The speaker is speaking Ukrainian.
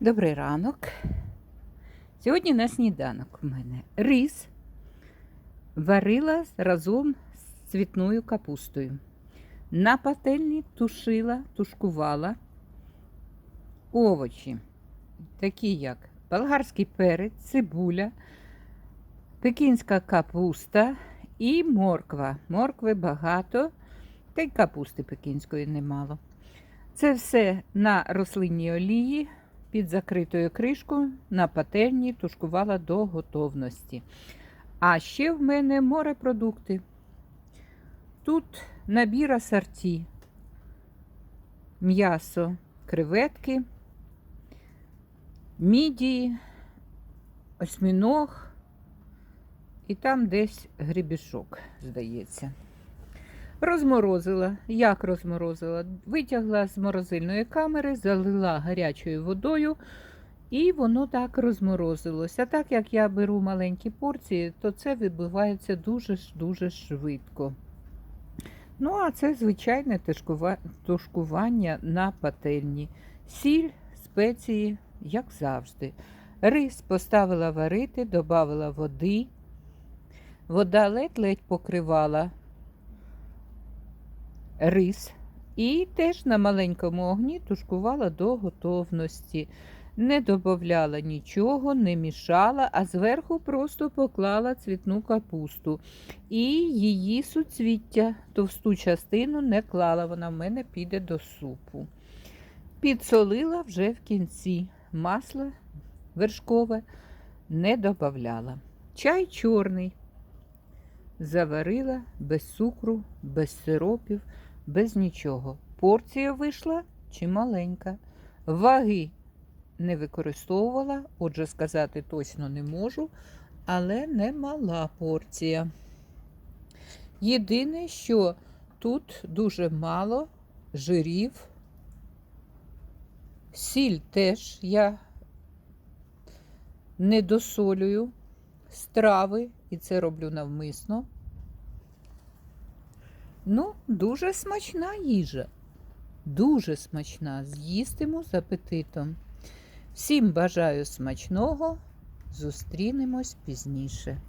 Добрий ранок. Сьогодні на сніданок у мене рис варила разом з цвітною капустою. На пательні тушила, тушкувала овочі, такі як болгарський перець, цибуля, пекінська капуста і морква. Моркви багато, та й капусти пекінської немало. Це все на рослинній олії під закритою кришкою на пательні тушкувала до готовності. А ще в мене морепродукти. Тут набір асорті, м'ясо, креветки, мідії, осьміног і там десь грібішок, здається. Розморозила. Як розморозила? Витягла з морозильної камери, залила гарячою водою, і воно так розморозилося. Так як я беру маленькі порції, то це вибивається дуже-дуже швидко. Ну, а це звичайне тушкування на пательні. Сіль, спеції, як завжди. Рис поставила варити, додала води. Вода ледь-ледь покривала рис і теж на маленькому огні тушкувала до готовності. Не додавала нічого, не мішала, а зверху просто поклала цвітну капусту. І її суцвіття, товсту частину не клала, вона в мене піде до супу. Підсолила вже в кінці. Масло вершкове не додавала. Чай чорний. Заварила без цукру, без сиропів, без нічого. Порція вийшла чималенька. Ваги не використовувала, отже, сказати точно не можу, але не мала порція. Єдине, що тут дуже мало жирів. Сіль теж я не досолюю страви, і це роблю навмисно. Ну, дуже смачна їжа. Дуже смачна. З'їстиму з апетитом. Всім бажаю смачного. Зустрінемось пізніше.